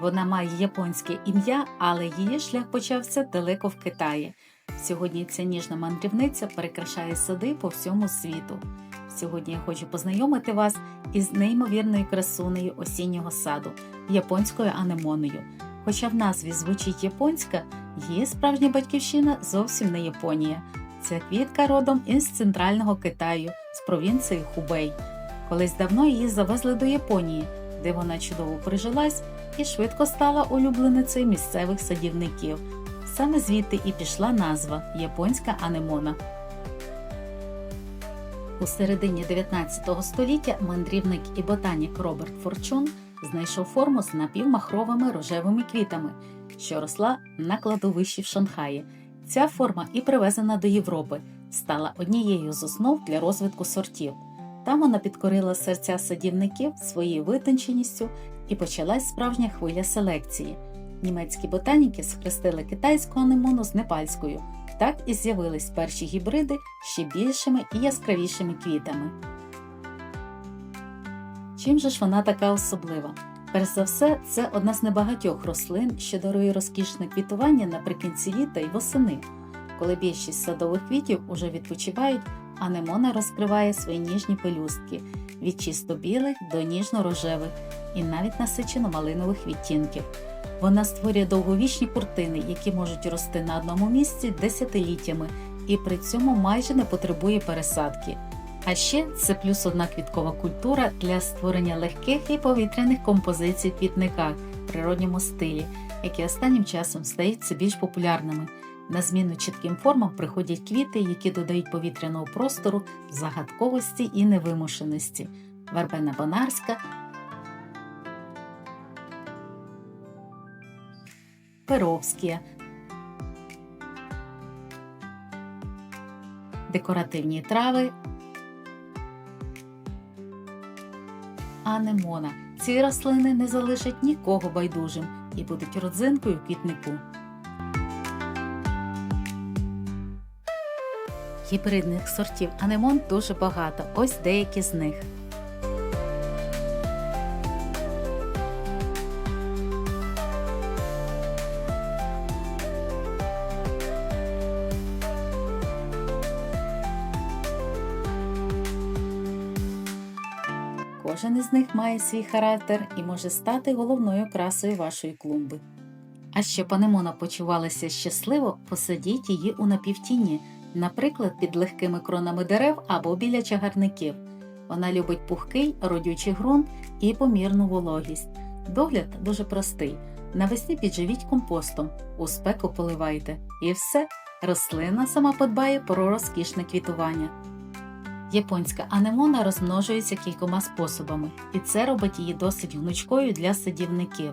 Вона має японське ім'я, але її шлях почався далеко в Китаї. Сьогодні ця ніжна мандрівниця перекрашає сади по всьому світу. Сьогодні я хочу познайомити вас із неймовірною красунею осіннього саду японською анемоною. Хоча в назві звучить японська, її справжня батьківщина зовсім не Японія. Ця квітка родом із центрального Китаю, з провінції Хубей. Колись давно її завезли до Японії, де вона чудово прижилась і швидко стала улюбленицею місцевих садівників. Саме звідти і пішла назва японська анемона. У середині 19 століття мандрівник і ботанік Роберт Форчун знайшов форму з напівмахровими рожевими квітами, що росла на кладовищі в Шанхаї. Ця форма і привезена до Європи, стала однією з основ для розвитку сортів. Там вона підкорила серця садівників своєю витонченістю і почалась справжня хвиля селекції. Німецькі ботаніки схрестили китайську анемону з непальською. Так і з'явились перші гібриди ще більшими і яскравішими квітами. Чим же ж вона така особлива? Перш за все, це одна з небагатьох рослин, що дарує розкішне квітування наприкінці літа й восени. Коли більшість садових квітів уже відпочивають, анемона розкриває свої ніжні пелюстки від чисто білих до ніжно-рожевих і навіть насичено малинових відтінків. Вона створює довговічні куртини, які можуть рости на одному місці десятиліттями і при цьому майже не потребує пересадки. А ще це плюс одна квіткова культура для створення легких і повітряних композицій в квітниках в природньому стилі, які останнім часом стають все більш популярними. На зміну чітким формам приходять квіти, які додають повітряного простору, загадковості і невимушеності. Вербена Бонарська, Перовські, декоративні трави, анемона. Ці рослини не залишать нікого байдужим і будуть родзинкою квітнику. Гібридних сортів анемон дуже багато. Ось деякі з них. Кожен із них має свій характер і може стати головною красою вашої клумби. А щоб анемона почувалася щасливо, посадіть її у напівтіні, наприклад, під легкими кронами дерев або біля чагарників. Вона любить пухкий, родючий ґрунт і помірну вологість. Догляд дуже простий. Навесні підживіть компостом, у спеку поливайте. І все, рослина сама подбає про розкішне квітування. Японська анемона розмножується кількома способами, і це робить її досить гнучкою для садівників.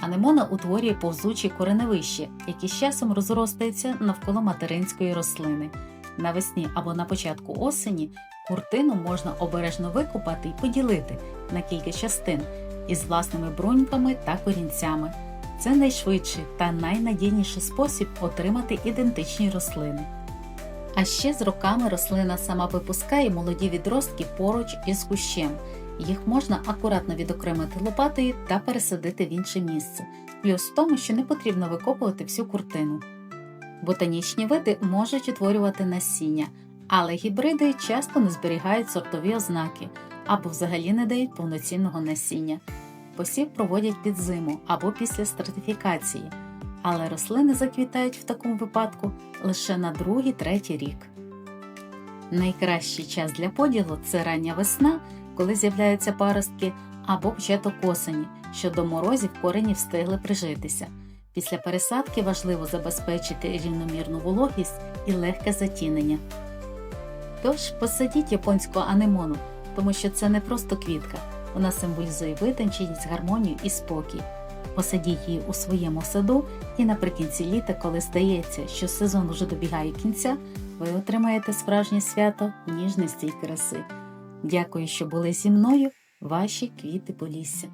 Анемона утворює повзучі кореневище, які з часом розростаються навколо материнської рослини. Навесні або на початку осені куртину можна обережно викопати і поділити на кілька частин із власними бруньками та корінцями. Це найшвидший та найнадійніший спосіб отримати ідентичні рослини. А ще з роками рослина сама випускає молоді відростки поруч із кущем. Їх можна акуратно відокремити лопатою та пересадити в інше місце. Плюс в тому, що не потрібно викопувати всю куртину. Ботанічні види можуть утворювати насіння, але гібриди часто не зберігають сортові ознаки або взагалі не дають повноцінного насіння. Посів проводять під зиму або після стратифікації але рослини заквітають в такому випадку лише на другий-третій рік. Найкращий час для поділу це рання весна, коли з'являються паростки, або початок осені, що до морозів корені встигли прижитися. Після пересадки важливо забезпечити рівномірну вологість і легке затінення. Тож посадіть японську анемону, тому що це не просто квітка, вона символізує витонченість, гармонію і спокій. Посадіть її у своєму саду, і наприкінці літа, коли здається, що сезон уже добігає кінця, ви отримаєте справжнє свято ніжності й краси. Дякую, що були зі мною, ваші квіти Полісся.